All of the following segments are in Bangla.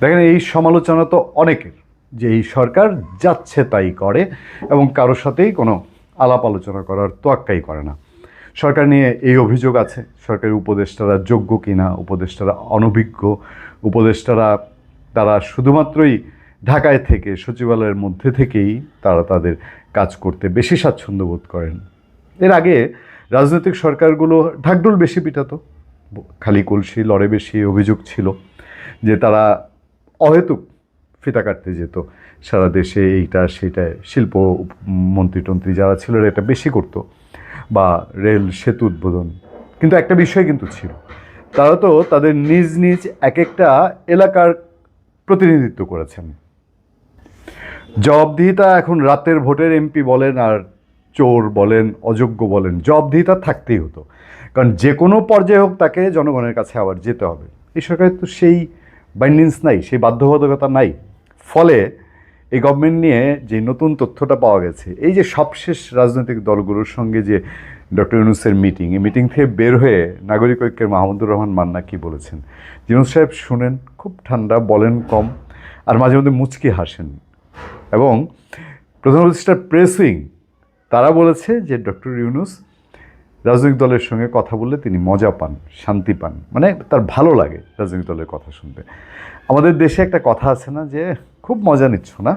দেখেন, এই সমালোচনা তো অনেকের যে এই সরকার যাচ্ছে তাই করে এবং কারোর সাথেই কোনো আলাপ আলোচনা করার তোয়াক্কাই করে না। সরকার নিয়ে এই অভিযোগ আছে, সরকারি উপদেষ্টারা যোগ্য কিনা, উপদেষ্টারা অনভিজ্ঞ, উপদেষ্টারা তারা শুধুমাত্রই ঢাকায় থেকে, সচিবালয়ের মধ্যে থেকেই তারা তাদের কাজ করতে বেশি স্বাচ্ছন্দ্য বোধ করেন। এর আগে রাজনৈতিক সরকারগুলো ঢাকঢোল বেশি পিটাতো, খালি কলসি লড়ে বেশি অভিযোগ ছিল যে তারা অহেতুক ফিতা কাটতে যেত। সারা দেশে এইটা সেটা শিল্প মন্ত্রী টন্ত্রী যারা ছিল এটা বেশি করতো। বা রেল, সেতু উদ্বোধন। কিন্তু একটা বিষয় কিন্তু ছিল। তারা তো তাদের নিজ নিজ এক একটা এলাকার প্রতিনিধিত্ব করেছেন। জবাবদিহিতা এখন রাতের ভোটের এমপি বলেন আর চোর বলেন, অযোগ্য বলেন, জবাবদিহিতা থাকতেই হতো। কারণ যে কোনো পর্যায়ে হোক তাকে জনগণের কাছে আবার যেতে হবে। এই সরকারের তো সেই বাইন্ডিংস নাই, সেই বাধ্যবাধকতা নাই। ফলে এই গভর্নমেন্ট নিয়ে যে নতুন তথ্যটা পাওয়া গেছে, এই যে সবশেষ রাজনৈতিক দলগুলোর সঙ্গে যে ডক্টর ইউনুসের মিটিং এই মিটিং থেকে বের হয়ে নাগরিক ঐক্যের মাহমুদুর রহমান মান্না কি বলেছেন? ইউনুস সাহেব শুনেন, খুব ঠান্ডা, বলেন কম, আর মাঝে মধ্যে মুচকি হাসেন। এবং প্রধান উপদেষ্টার প্রেস উইং তারা বলেছে যে ডক্টর ইউনুস রাজনৈতিক দলের সঙ্গে কথা বললে তিনি মজা পান, শান্তি পান। মানে তার ভালো লাগে রাজনৈতিক দলের কথা শুনতে। আমাদের দেশে একটা কথা আছে না যে, খুব মজা নিচ্ছ না?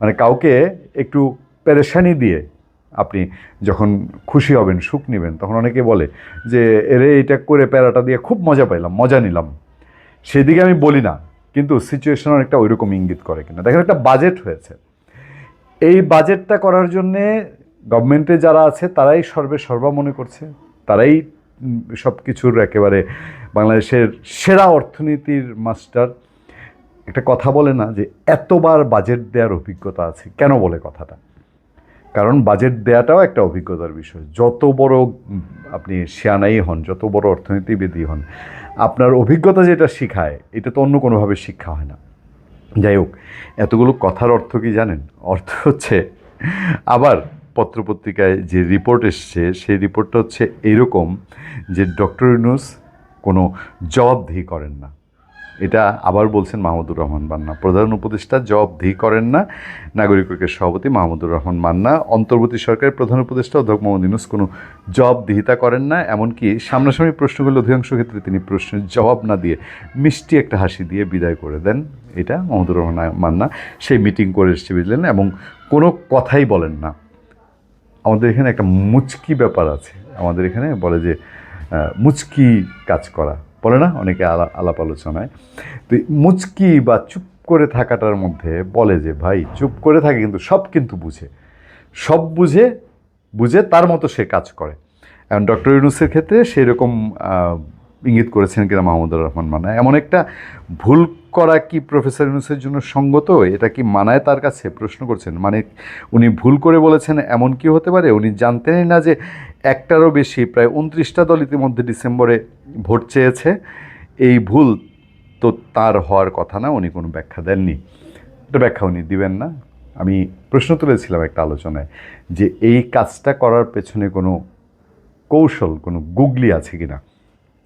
মানে কাউকে একটু পেরেশানি দিয়ে আপনি যখন খুশি হবেন, সুখ নেবেন, তখন অনেকে বলে যে, এরে এটা করে প্যারাটা দিয়ে খুব মজা পাইলাম, মজা নিলাম। সেদিকে আমি বলি না, কিন্তু সিচুয়েশন অনেকটা ওইরকম ইঙ্গিত করে কিনা। দেখেন একটা বাজেট হয়েছে। এই বাজেটটা করার জন্যে গভর্নমেন্টে যারা আছে, তারাই সর্বে সর্বা মনে করছে। তারাই সব কিছুর একেবারে বাংলাদেশের সেরা অর্থনীতির মাস্টার। একটা কথা বলে না যে, এতবার বাজেট দেওয়ার অভিজ্ঞতা আছে। কেন বলে কথাটা? কারণ বাজেট দেওয়াটাও একটা অভিজ্ঞতার বিষয়। যত বড় আপনি শিয়ানাই হন, যত বড় অর্থনীতিবিদই হন, আপনার অভিজ্ঞতা যেটা শিখায়, এটা তো অন্য কোনোভাবে শিক্ষা হয় না। যাই হোক, এতগুলো কথার অর্থ কি জানেন? অর্থ হচ্ছে, আবার পত্রপত্রিকায় যে রিপোর্ট এসছে, সেই রিপোর্টটা হচ্ছে এরকম যে ডক্টর ইউনুস কোনো জবাবদিহি করেন না। এটা আবার বলছেন মাহমুদুর রহমান মান্না। প্রধান উপদেষ্টা, জবাবদিহি করেন না। নাগরিক ঐক্যের সভাপতি মাহমুদুর রহমান মান্না। অন্তর্বর্তী সরকারের প্রধান উপদেষ্টা অধ্যক্ষ মোহাম্মদ ইউনুস কোনো জবাবদিহিতা করেন না। এমনকি সামনাসামনি প্রশ্নগুলো অধিকাংশ ক্ষেত্রে তিনি প্রশ্নের জবাব না দিয়ে মিষ্টি একটা হাসি দিয়ে বিদায় করে দেন। এটা মাহমুদুর রহমান মান্না। সেই মিটিং করে এসেছে, বুঝলেন? এবং কোনো কথাই বলেন না। আমাদের এখানে একটা মুচকি ব্যাপার আছে। আমাদের এখানে বলে যে মুচকি কাজ করা। বলে না? অনেকে আলা, আলাপ আলোচনায়। তো মুচকি বা চুপ করে থাকাটার মধ্যে বলে যে, ভাই, চুপ করে থাকে কিন্তু সব কিন্তু বুঝে। সব বুঝে বুঝে তার মতো সে কাজ করে। এখন ডক্টর ইউনুসের ক্ষেত্রে সেরকম ইঙ্গিত করেছেন কিনা মাহমুদুর রহমান মানা এমন একটা ভুল করা কি প্রফেসর ইউনুসের জন্য সঙ্গত? এটা কি মানায় তার কাছে? প্রশ্ন করছেন। মানে উনি ভুল করে বলেছেন, এমন কি হতে পারে? উনি জানতেনই না যে একটারও বেশি, প্রায় উনত্রিশটা দল ইতিমধ্যে ডিসেম্বরে ভোট চেয়েছে। এই ভুল তো তার হওয়ার কথা না, উনি কোনো ব্যাখ্যা দেননি। এটা ব্যাখ্যা উনি দিবেন না। আমি প্রশ্ন তুলেছিলাম একটা আলোচনায় যে এই কাজটা করার পেছনে কোনো কৌশল, কোনো গুগলি আছে কিনা?